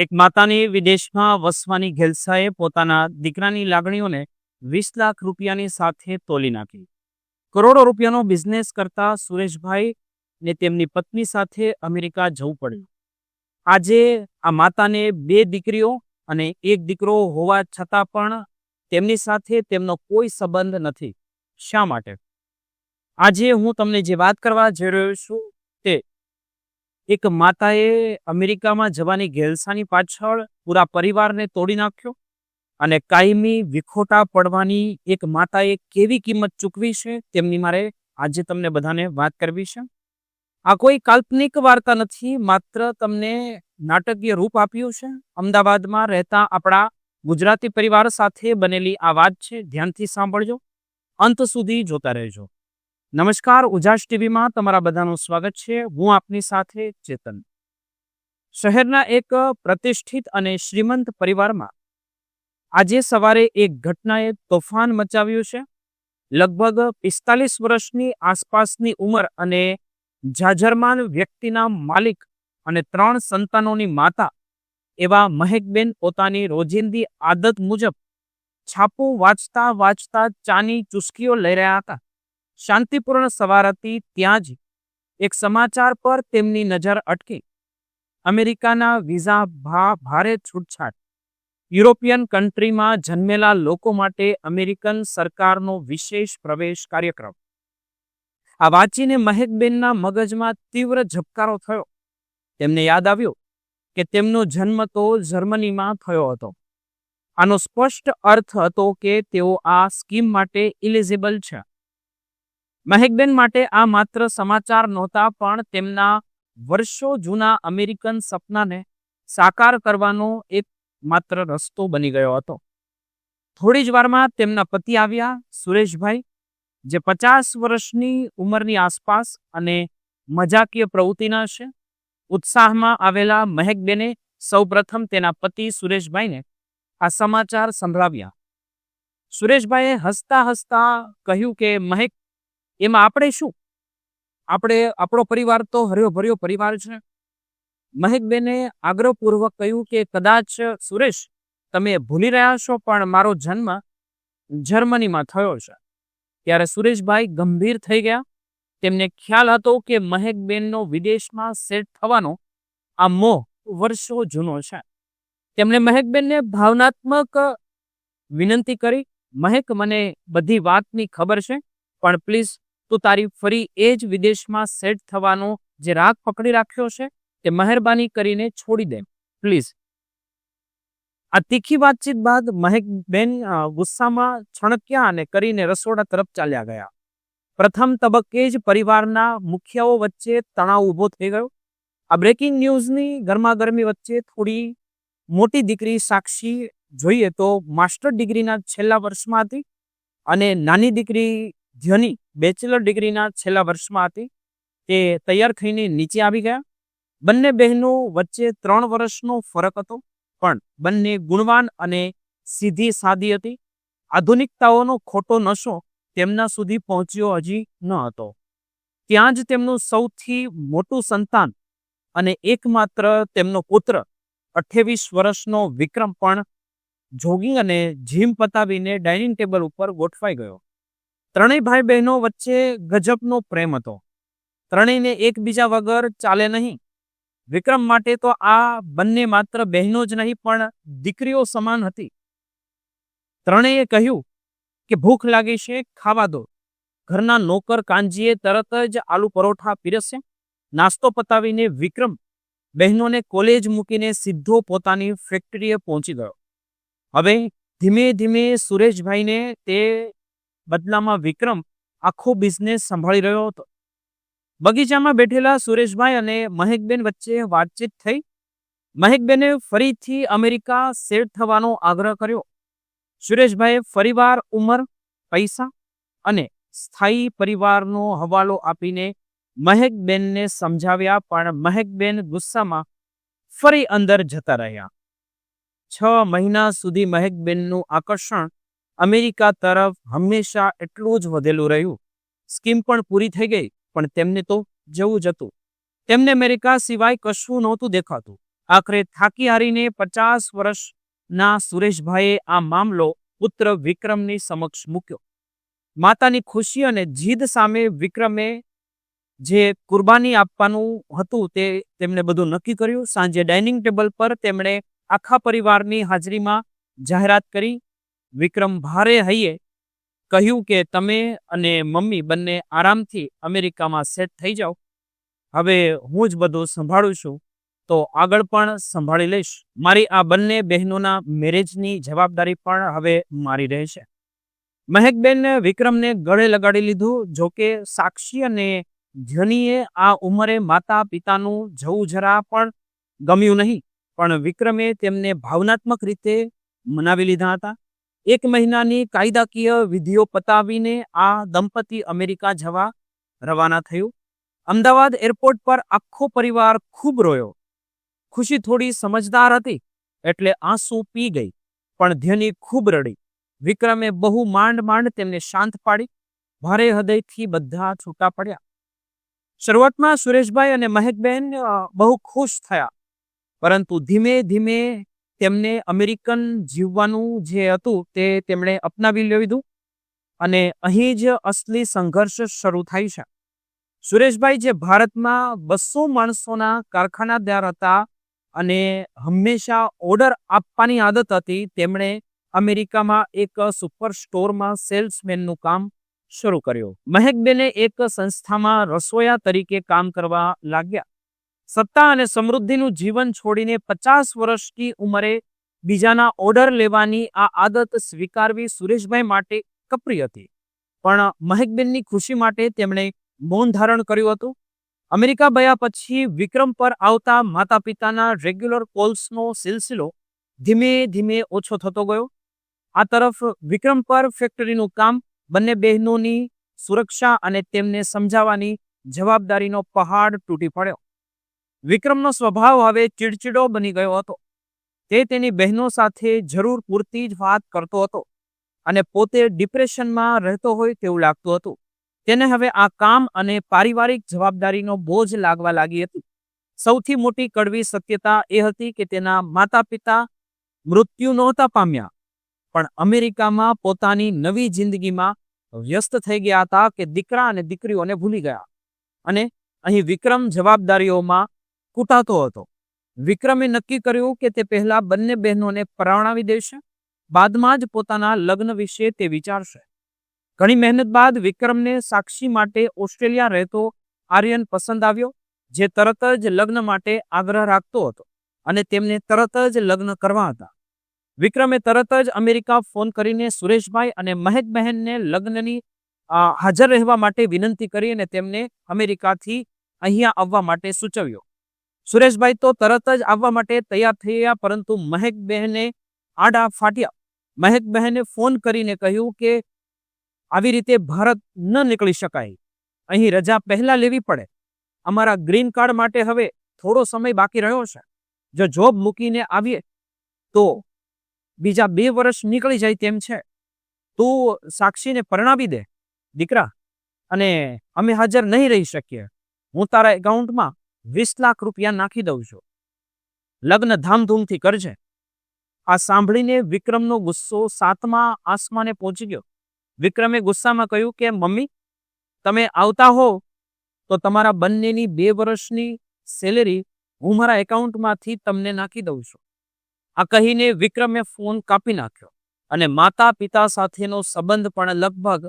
એક માતાની વિદેશમાં વસવાની ઘેલસાએ પોતાના દીકરાની લાગણીઓને વીસ લાખ રૂપિયાની સાથે તોલી નાખી. કરોડો રૂપિયાનો બિઝનેસ કરતા સુરેશભાઈ ને તેમની પત્ની સાથે અમેરિકા જવું પડ્યું. આજે આ માતાને બે દીકરીઓ અને એક દીકરો હોવા છતાં પણ તેમની સાથે તેમનો કોઈ સંબંધ નથી. શા માટે? આજે હું તમને જે વાત કરવા જઈ રહ્યો છું તે એક માતાએ અમેરિકામાં જવાની ઘેલસાની પાછળ પૂરા પરિવારને તોડી નાખ્યો અને કાયમી વિખોટા પડવાની એક માતાએ કેવી કિંમત ચૂકવી છે તેમની મારે આજે તમને બધાને વાત કરવી છે. આ કોઈ કાલ્પનિક વાર્તા નથી, માત્ર તમને નાટકીય રૂપ આપ્યું છે. અમદાવાદમાં રહેતા આપણા ગુજરાતી પરિવાર સાથે બનેલી આ વાત છે, ધ્યાનથી સાંભળજો. અંત સુધી જોતા રહેજો. નમસ્કાર ઉજાસ ટીવીમાં તમારા બધાનું સ્વાગત છે. હું આપની સાથે ચેતન. શહેરના એક પ્રતિષ્ઠિત અને શ્રીમંત પરિવારમાં આજે સવારે એક ઘટનાએ તોફાન મચાવ્યું છે. લગભગ પિસ્તાલીસ વર્ષની આસપાસની ઉંમર અને જાજરમાન વ્યક્તિના માલિક અને ત્રણ સંતાનોની માતા એવા મહેકબેન પોતાની રોજિંદી આદત મુજબ છાપું વાંચતા વાંચતા ચાની ચુસ્કીઓ લઈ રહ્યા હતા. શાંતિપૂર્ણ સવાર હતી ત્યાં જ એક સમાચાર પર તેમની નજર અટકી. અમેરિકાના વિઝા ભા ભારે છૂટછાટ. યુરોપિયન કન્ટ્રીમાં જન્મેલા લોકો માટે અમેરિકન સરકારનો વિશેષ પ્રવેશ કાર્યક્રમ. આ વાંચીને મહેકબેનના મગજમાં તીવ્ર ઝબકારો થયો. તેમને યાદ આવ્યું કે તેમનો જન્મ તો જર્મનીમાં થયો હતો. આનો સ્પષ્ટ અર્થ હતો કે તેઓ આ સ્કીમ માટે ઇલિજિબલ છે. મહેકબેન માટે આ માત્ર સમાચાર નહોતા, પણ તેમના વર્ષો જૂના અમેરિકન સપનાને સાકાર કરવાનો એક માત્ર રસ્તો બની ગયો હતો. થોડી જ વારમાં તેમના પતિ આવ્યા, સુરેશભાઈ, જે પચાસ વર્ષની ઉંમરની આસપાસ અને મજાકીય પ્રવૃત્તિના છે. ઉત્સાહમાં આવેલા મહેકબેને સૌપ્રથમ તેના પતિ સુરેશભાઈને આ સમાચાર સંભળાવ્યા. સુરેશભાઈએ હસતા હસતા કહ્યું કે, મહેક એમાં આપણે શું? આપણે, આપણો પરિવાર તો હર્યો ભર્યો પરિવાર છે. મહેકબેને આગ્રહપૂર્વક કહ્યું કે, કદાચ સુરેશ, તમે ભૂલી રહ્યા છો, પણ મારો જન્મ જર્મનીમાં થયો છે. ત્યારે સુરેશભાઈ ગંભીર થઈ ગયા. તેમને ખ્યાલ હતો કે મહેકબેનનો વિદેશમાં સેટ થવાનો આ મોહ વર્ષો જૂનો છે. તેમણે મહેકબેનને ભાવનાત્મક વિનંતી કરી. મહેક, મને બધી વાતની ખબર છે, પણ પ્લીઝ તું તારી ફરી એ જ વિદેશમાં સેટ થવાનો જે રાગ પકડી રાખ્યો છે, તે મહેરબાની કરીને છોડી દે. પ્લીઝ આ તીખી વાતચીત બાદ મહેકબેન ગુસ્સામાં છણક્યા અને કરીને રસોડા તરફ ચાલ્યા ગયા. પ્રથમ તબક્કે જ પરિવારના મુખ્યાઓ વચ્ચે તણાવ ઊભો થઈ ગયો. આ બ્રેકિંગ ન્યૂઝની ગરમાગરમી વચ્ચે થોડી મોટી દીકરી સાક્ષી જોઈએ તો માસ્ટર ડિગ્રીના છેલ્લા વર્ષમાં હતી અને નાની દીકરી ધ્યની બેચલર ડિગ્રીના છેલ્લા વર્ષમાં હતી, તે તૈયાર થઈને નીચે આવી ગયા. બંને બહેનો વચ્ચે ત્રણ વર્ષનો ફરક હતો, પણ બંને ગુણવાન અને સીધી સાદી હતી. આધુનિકતાઓનો ખોટો નશો તેમના સુધી પહોંચ્યો હજી ન હતો. ત્યાં જ તેમનું સૌથી મોટું સંતાન અને એકમાત્ર તેમનો પુત્ર અઠ્યાવીસ વર્ષનો વિક્રમ પણ જોગિંગ અને જીમ પતાવીને ડાઇનિંગ ટેબલ ઉપર ગોઠવાઈ ગયો. ત્રણેય ભાઈ બહેનો વચ્ચે ગજબનો પ્રેમ હતો. ત્રણેયને એકબીજા વગર ચાલે નહીં. વિક્રમ માટે તો આ બંને માત્ર બહેનો જ નહીં, પણ દીકરીઓ સમાન હતી. ત્રણેયે કહ્યું કે ભૂખ લાગી છે, ખાવા દો. ઘરના નોકર કાંજીએ તરત જ આલુ પરોઠા પીરસ્યા. નાસ્તો પતાવીને વિક્રમ બહેનોને કોલેજ મૂકીને સીધો પોતાની ફેક્ટરીએ પહોંચી ગયો. હવે ધીમે ધીમે સુરેશભાઈને તે બદલામાં વિક્રમ આખો બિઝનેસ સંભાળી રહ્યો હતો. બગીચામાં બેઠેલા સુરેશભાઈ અને મહેકબેન વચ્ચે વાતચીત થઈ. મહેકબેને ફરીથી અમેરિકા સેટ થવાનો આગ્રહ કર્યો. સુરેશભાઈએ ફરીવાર ઉંમર, પૈસા અને સ્થાયી પરિવારનો હવાલો આપીને મહેકબેનને સમજાવ્યા, પણ મહેકબેન ગુસ્સામાં ફરી અંદર જતા રહ્યા. છ મહિના સુધી મહેકબેનનું આકર્ષણ અમેરિકા તરફ હંમેશા એટલું જ વધેલું રહ્યું. સ્કીમ પણ પૂરી થઈ ગઈ, પણ તેમને તો જવું જ હતું. તેમને અમેરિકા સિવાય કશું નહોતું દેખાતું. આખરે થાકી હારીને પચાસ વર્ષના સુરેશભાઈએ આ મામલો પુત્ર વિક્રમની સમક્ષ મૂક્યો. માતાની ખુશી અને જીદ સામે વિક્રમે જે કુરબાની આપવાનું હતું તે તેમણે બધું નક્કી કર્યું. સાંજે ડાઇનિંગ ટેબલ પર તેમણે આખા પરિવારની હાજરીમાં જાહેરાત કરી. વિક્રમ ભારે હૈયે કહ્યું કે, તમે અને મમ્મી બંને આરામથી અમેરિકામાં સેટ થઈ જાઓ. હવે હું જ બધું સંભાળું છું. તો આગળ પણ સંભાળી લઈશ. મારી આ બંને બહેનોના મેરેજની જવાબદારી પણ હવે મારી રહેશે. મહેકબેન વિક્રમને ગળે લગાડી લીધું જોકે સાક્ષી અને ધ્યનીએ આ ઉંમરે માતા પિતાનું જવું જરા પણ ગમ્યું નહીં. પણ વિક્રમે તેમને ભાવનાત્મક રીતે મનાવી લીધા હતા. એક મહિનાની કાયદાકીય વિધિઓ પતાવીને આ દંપતી અમેરિકા જવા રવાના થયું. અમદાવાદ એરપોર્ટ પર આખો પરિવાર ખૂબ રોયો. ખુશી થોડી સમજદાર હતી, એટલે આંસુ પી ગઈ, પણ ધ્યની ખૂબ રડી. વિક્રમે બહુ માંડ માંડ તેમને શાંત પાડી, ભારે હૃદયથી બધા છૂટા પડ્યા. શરૂઆતમાં સુરેશભાઈ અને મહેકબેન બહુ ખુશ થયા. પરંતુ ધીમે ધીમે તેમને અમેરિકન જીવવાનું જે હતું તે તેમણે અપનાવી લીધું અને અહીં જ અસલી સંઘર્ષ શરૂ થાય છે. સુરેશભાઈ જે ભારતમાં બસો માણસોના કારખાનાદાર હતા અને હંમેશા ઓર્ડર આપવાની આદત હતી, તેમણે અમેરિકામાં એક સુપર સ્ટોરમાં સેલ્સમેનનું કામ શરૂ કર્યું. મહેકબેને એક સંસ્થામાં રસોયા તરીકે કામ કરવા લાગ્યા. સત્તા અને સમૃદ્ધિનું જીવન છોડીને પચાસ વર્ષની ઉંમરે બીજાના ઓર્ડર લેવાની આ આદત સ્વીકારવી સુરેશભાઈ માટે કપરી હતી. પણ મહેકબેનની ખુશી માટે તેમણે મૌન ધારણ કર્યું હતું. અમેરિકા ગયા પછી વિક્રમ પર આવતા માતા પિતાના રેગ્યુલર કોલ્સનો સિલસિલો ધીમે ધીમે ઓછો થતો ગયો. આ તરફ વિક્રમ પર ફેક્ટરીનું કામ, બંને બહેનોની સુરક્ષા અને તેમને સમજાવવાની જવાબદારીનો પહાડ તૂટી પડ્યો. વિક્રમનો સ્વભાવ હવે ચીડચીડો બની ગયો હતો. તે તેની બહેનો સાથે જરૂર પૂરતી જ વાત કરતો હતો અને પોતે ડિપ્રેશનમાં રહેતો હોય તેવું લાગતું હતું. તેને હવે આ કામ અને પારિવારિક જવાબદારીનો બોજ લાગવા લાગી હતી. સૌથી મોટી કડવી સત્યતા એ હતી કે તેના માતા પિતા મૃત્યુ નહોતા પામ્યા, પણ અમેરિકામાં પોતાની નવી જિંદગીમાં વ્યસ્ત થઈ ગયા હતા કે દીકરા અને દીકરીઓને ભૂલી ગયા. અને અહીં વિક્રમ જવાબદારીઓમાં કૂટાતો હતો. વિક્રમે નક્કી કર્યું કે તે પહેલા બંને બહેનોને પરણાવી દેશે, બાદમાં જ પોતાના લગ્ન વિશે તે વિચારશે. ઘણી મહેનત બાદ વિક્રમને સાક્ષી માટે ઓસ્ટ્રેલિયા રહેતો આર્યન પસંદ આવ્યો, જે તરત જ લગ્ન માટે આગ્રહ રાખતો હતો અને તેમને તરત જ લગ્ન કરવા હતા. વિક્રમે તરત જ અમેરિકા ફોન કરીને સુરેશભાઈ અને મહેક બહેનને લગ્નની હાજર રહેવા માટે વિનંતી કરી અને તેમને અમેરિકાથી અહીંયા આવવા માટે સૂચવ્યો. સુરેશભાઈ તો તરત જ આવવા માટે તૈયાર થઈ ગયા પરંતુ મહેક બહેને આડા ફાટ્યા. મહેક બહેને ફોન કરીને કહ્યું કે, આવી રીતે ભારત ન નીકળી શકાય. અહીં રજા પહેલા લેવી પડે. અમારા ગ્રીન કાર્ડ માટે હવે થોડો સમય બાકી રહ્યો છે. જો જોબ મૂકીને આવીએ, તો બીજા બે વર્ષ નીકળી જાય તેમ છે. તું સાક્ષીને પરણાવી દે, દીકરા. અને અમે હાજર નહીં રહી શકીએ. હું તારા એકાઉન્ટમાં વીસ લાખ રૂપિયા નાખી દઉં છું. લગ્ન ધામધૂમથી કરજે. આ સાંભળીને વિક્રમનો ગુસ્સો સાતમા આસમાને પહોંચી ગયો. વિક્રમે ગુસ્સામાં કહ્યું કે, મમ્મી, તમે આવતા હો, તો તમારા બંનેની બે વર્ષની સેલેરી હું મારા એકાઉન્ટમાંથી તમને નાખી દઉં છું. આ કહીને વિક્રમે ફોન કાપી નાખ્યો અને માતા પિતા સાથેનો સંબંધ પણ લગભગ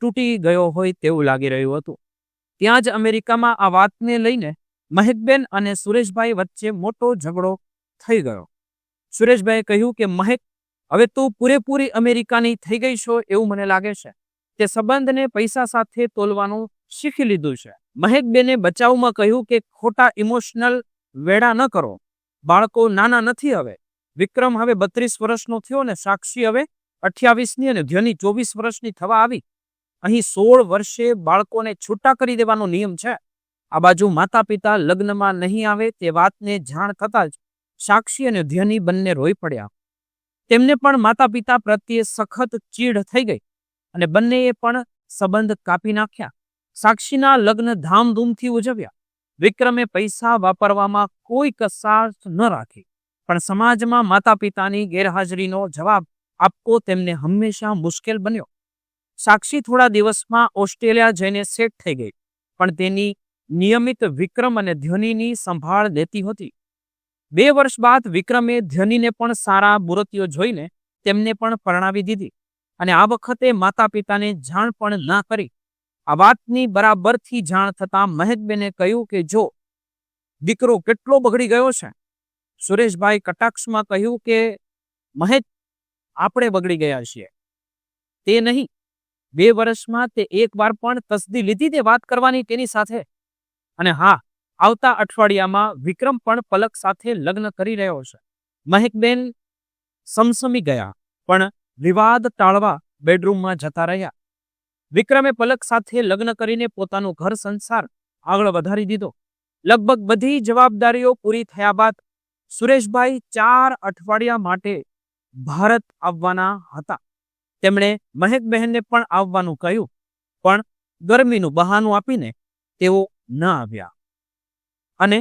તૂટી ગયો હોય તેવું લાગી રહ્યું હતું. ત્યાં જ અમેરિકામાં આ વાતને લઈને મહેકબેન અને સુરેશભાઈ વચ્ચે મોટો ઝઘડો થઈ ગયો. સુરેશભાઈએ કહ્યું કે, મહેક, હવે તું પૂરેપૂરી અમેરિકાની થઈ ગઈ છો એવું મને લાગે છે. તે સંબંધને પૈસા સાથે તોલવાનું શીખી લીધું છે. મહેકબેને બચાવમાં કહ્યું કે, ખોટા ઇમોશનલ વેડા ન કરો. બાળકો નાના નથી હવે. વિક્રમ હવે બત્રીસ વર્ષનો થયો ને સાક્ષી હવે અઠ્યાવીસની અને ધ્યની ચોવીસ વર્ષની થવા આવી. અહીં સોળ વર્ષે બાળકોને છૂટા કરી દેવાનો નિયમ છે. આ બાજુ માતા પિતા લગ્નમાં નહીં આવે તે વાતને જાણ થતાં જ સાક્ષી અને ધ્યની બંને રોઈ પડ્યા. તેમને પણ માતા પિતા પ્રત્યે સખત ચીડ થઈ ગઈ અને બંનેએ પણ સંબંધ કાપી નાખ્યા. સાક્ષીના લગ્ન ધામધૂમથી ઉજવ્યા. વિક્રમે પૈસા વાપરવામાં કોઈ કસાર ન રાખી, પણ સમાજમાં માતા પિતાની ગેરહાજરીનો જવાબ આપવો તેમને હંમેશા મુશ્કેલ બન્યો. સાક્ષી થોડા દિવસમાં ઓસ્ટ્રેલિયા જઈને સેટ થઈ ગઈ, પણ તેની નિયમિત વિક્રમ અને ધ્વનિની સંભાળ લેતી હતી. બે વર્ષ બાદ વિક્રમે ધ્વનિને પણ સારા મૂર્તિઓ જોઈને તેમને પણ પરણાવી દીધી અને આ વખતે માતા પિતાને જાણ પણ ના કરી. આ વાતની બરાબરથી જાણ થતાં મહેકબેને કહ્યું કે, જો દીકરો કેટલો બગડી ગયો છે. સુરેશભાઈ કટાક્ષમાં કહ્યું કે, મહેક, આપણે બગડી ગયા છીએ. તે નહીં, બે વર્ષમાં તે એકવાર પણ તસદી લીધી તે વાત કરવાની તેની સાથે. અને હા, આવતા અઠવાડિયામાં વિક્રમ પણ પલક સાથે લગ્ન કરી રહ્યો છે. મહેકબેન સમસમી ગયા, પણ વિવાદ ટાળવા બેડરૂમમાં જતા રહ્યા. વિક્રમે પલક સાથે લગ્ન કરીને પોતાનું ઘર સંસાર આગળ વધારી દીધો. લગભગ બધી જવાબદારીઓ પૂરી થયા બાદ સુરેશભાઈ ચાર અઠવાડિયા માટે ભારત આવવાના હતા. તેમણે મહેકબહેનને પણ આવવાનું કહ્યું, પણ ગરમીનું બહાનું આપીને તેઓ ન આવ્યા. અને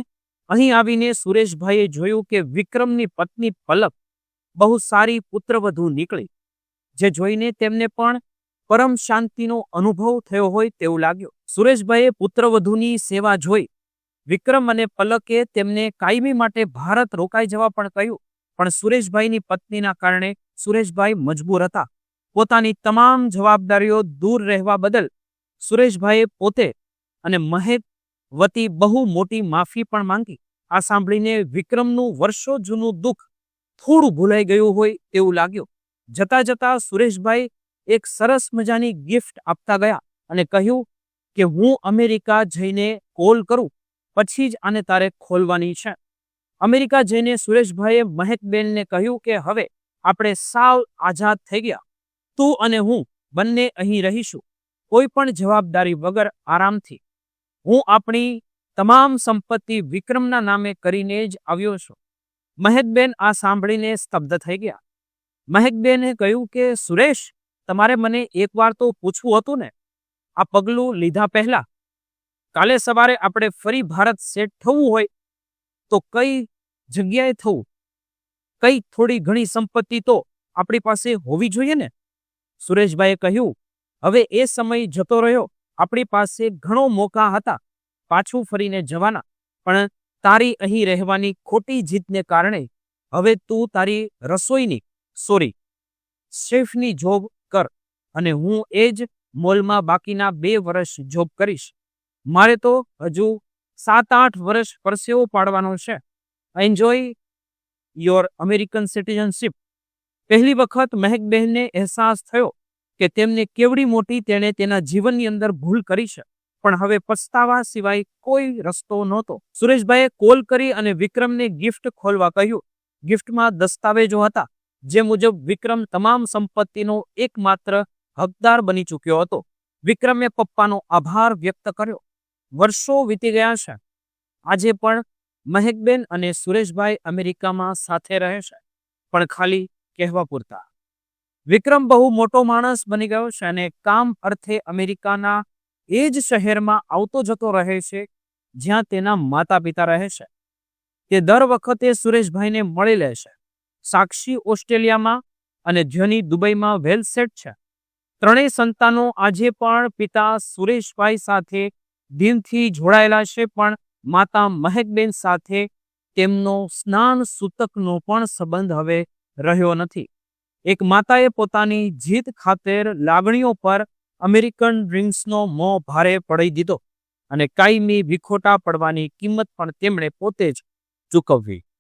અહીં આવીને સુરેશભાઈએ જોયું કે વિક્રમની પત્ની પલક બહુ સારી પુત્રવધુ નીકળી, જે જોઈને તેમને પણ પરમ શાંતિનો અનુભવ થયો હોય તેવું લાગ્યું. સુરેશભાઈએ પુત્રવધુની સેવા જોઈ. વિક્રમ અને પલકે તેમને કાયમી માટે ભારત રોકાઈ જવા પણ કહ્યું, પણ સુરેશભાઈની પત્નીના કારણે સુરેશભાઈ મજબૂર હતા. પોતાની તમામ જવાબદારીઓ દૂર રહેવા બદલ સુરેશભાઈએ પોતે અને મહેક વતી બહુ મોટી માફી પણ માંગી. આ સાંભળીને વિક્રમનું વર્ષો જૂનું દુઃખ થોડું ભૂલાઈ ગયું હોય તેવું લાગ્યું. જતા જતા સુરેશભાઈ એક સરસ મજાની ગિફ્ટ આપતા ગયા અને કહ્યું કે હું અમેરિકા જઈને કોલ કરું, પછી જ આને તારે ખોલવાની છે. અમેરિકા જઈને સુરેશભાઈએ મહેકબેનને કહ્યું કે હવે આપણે સાવ આઝાદ થઈ ગયા. તું અને હું બંને અહીં રહીશું. કોઈ પણ જવાબદારી વગર આરામથી. હું આપણી તમામ સંપત્તિ વિક્રમના નામે કરીને જ આવ્યો છું. મહેકબેન આ સાંભળીને સ્તબ્ધ થઈ ગયા. મહેકબેને કહ્યું કે, સુરેશ, તમારે મને એકવાર તો પૂછવું હતું ને, આ પગલું લીધા પહેલા? કાલે સવારે આપણે ફરી ભારત સેટ થવું હોય તો કઈ જગ્યાએ થવું? કઈ થોડી ઘણી સંપત્તિ તો આપણી પાસે હોવી જોઈએ ને? સુરેશભાઈએ કહ્યું, હવે એ સમય જતો રહ્યો. આપણી પાસે ઘણો મોકા હતા પાછું ફરીને જવાના, પણ તારી અહીં રહેવાની ખોટી જીતને કારણે હવે તું તારી રસોઈની, સોરી, શેફની જોબ કર અને હું એ જ મોલમાં બાકીના બે વર્ષ જોબ કરીશ. મારે તો હજુ સાત આઠ વર્ષ પરસેવો પાડવાનો છે. એન્જોય યોર અમેરિકન સિટીઝનશીપ પહેલી વખત મહેકબહેનને અહેસાસ થયો. કે તેમને કેવડી મોટી તેણે તેના જીવનની અંદર ભૂલ કરી છે. પણ હવે પસ્તાવા સિવાય કોઈ રસ્તો નહોતો. સુરેશભાઈએ કોલ કરી અને વિક્રમને ગિફ્ટ ખોલવા કહ્યું. ગિફ્ટમાં દસ્તાવેજો હતા, જે મુજબ વિક્રમ તમામ સંપત્તિનો એકમાત્ર હકદાર બની ચૂક્યો હતો. વિક્રમે પપ્પાનો આભાર વ્યક્ત કર્યો. વર્ષો વીતી ગયા છે. આજે પણ મહેકબેન અને સુરેશભાઈ અમેરિકામાં સાથે રહે છે. પણ ખાલી કહેવા પૂરતા. વિક્રમ બહુ મોટો માણસ બની ગયો છે અને કામ અર્થે અમેરિકાના એ જ શહેરમાં આવતો જતો રહે છે, જ્યાં તેના માતા પિતા રહે છે. તે દર વખતે સુરેશભાઈને મળી લે છે. સાક્ષી ઓસ્ટ્રેલિયામાં અને ધ્વની દુબઈમાં વેલ સેટ છે. ત્રણેય સંતાનો આજે પણ પિતા સુરેશભાઈ સાથે દિનથી જોડાયેલા છે, પણ માતા મહેકબેન સાથે તેમનો સ્નાન સૂતકનો પણ સંબંધ હવે રહ્યો નથી. એક માતાએ પોતાની જીત ખાતેર લાગણીઓ પર અમેરિકન ડ્રિંક્સનો મોં ભારે પડી દીધો અને કાયમી વિખોટા પડવાની કિંમત પણ તેમણે પોતે જ ચૂકવવી.